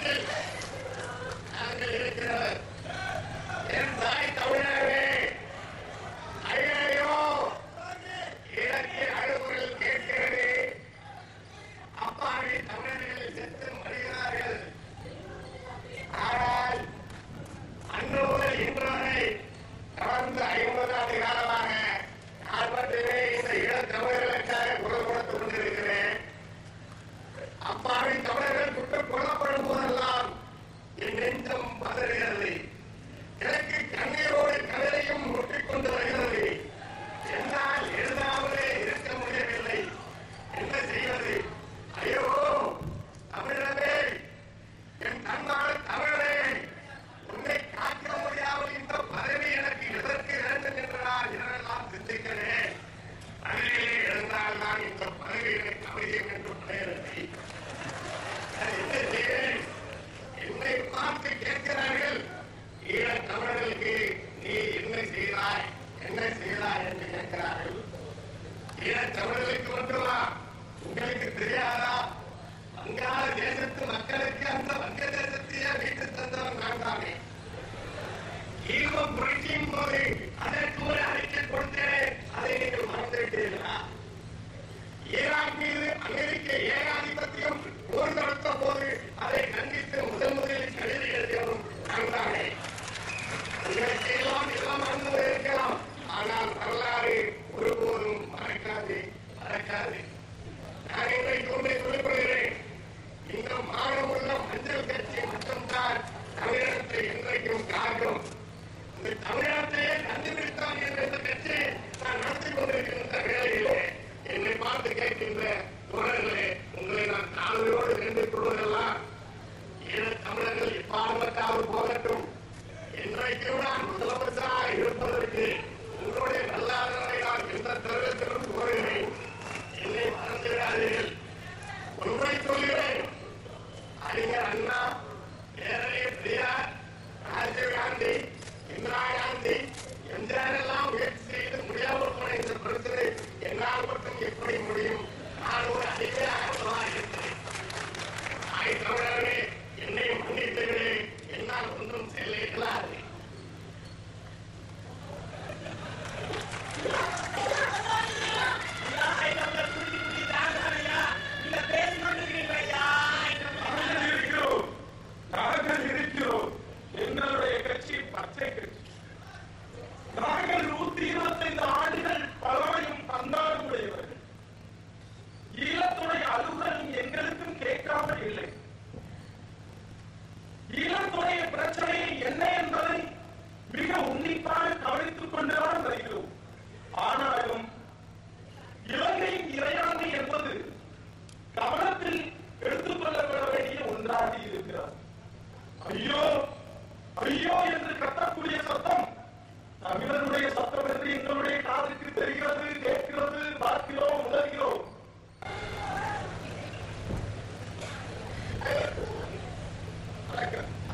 நாட்டில் நாங்கள் என் தாய் தமிழாவே ஐயோ இலக்கிய அழுகுரல் கேட்கிறது அப்பாவி தமிழர்கள் செத்து மடிகிறார்கள் ஆனால் அன்று முதல் இன்று வரை கடந்த ஐம்பது ஆண்டு காலம் இதெல்லாம் சிந்திக்கிறேன். பதவியிலே எழுந்தால் நான் இந்த பதவி எனக்கு அவசியம் என்று பெயரத்தை நான் என்ன செய்வேன்? என்னை பார்த்து கேட்கிறார்கள். ஈழத் தமிழர்களுக்கு நீ என்ன செய்தாய்? என்ன செய்தாய்? என்று கேட்கிறார்கள். ஈழத் தமிழர்களுக்கு மட்டுமா? உங்களுக்கு தெரியாதா? வங்காள தேசத்து மக்களுக்கு அந்த வங்க தேசத்தையே மீட்டு தந்தவன் நான் தானே. ஈழம் புரட்சியின் போது அமெரிக்க ஏகாதிபத்தியம் போர் நடத்த போது அதை கண்டித்து முதல் முதலில் கடிதம் எழுதியவரும் நான் தானே உங்களுக்கு எல்லாம் எல்லாம் மறந்து இருக்கலாம் ஆனால் வரலாறு ஒருபோதும் மறக்காது மறக்காது. என்னை பார்த்து கேட்கின்ற தோழர்களே உங்களை நான் தாழ்மையோடு வேண்டிக் கொள்வதெல்லாம் ஈழத் தமிழர்கள் எப்பாடுபட்டாவது போகட்டும். இன்றைக்கு நான் முதலமைச்சராக இருப்பதற்கு உங்களுடைய நல்லாதனை நான் எந்த தருணத்திலும் கோருகிறேன். என்னை மறந்துவிடாதீர்கள். ஒன்றை சொல்கிறேன். அறிஞர் அண்ணா பேரறிஞர் பெரியார் தமிழருடைய சத்தம் என்று எங்களுடைய காதுக்கு தெரிகிறது கேட்கிறது பார்க்கிறோம் உணர்கிறோம்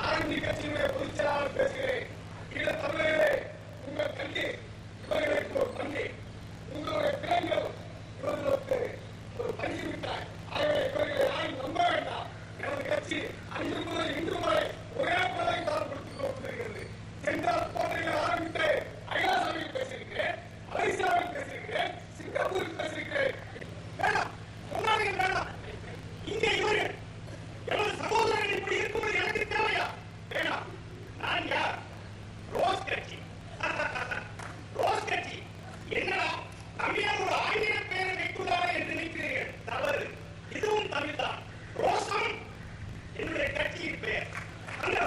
ஆரம்பி கட்சியினுடைய பொதுச் பேசுகிறேன். ஈழ தமிழர்களே உங்கள் கல்வி இவர்களுக்கு தவறு இதுவும் தமிழ்தான் ரோசம் என்னுடைய கட்சியின் பெயர். அந்த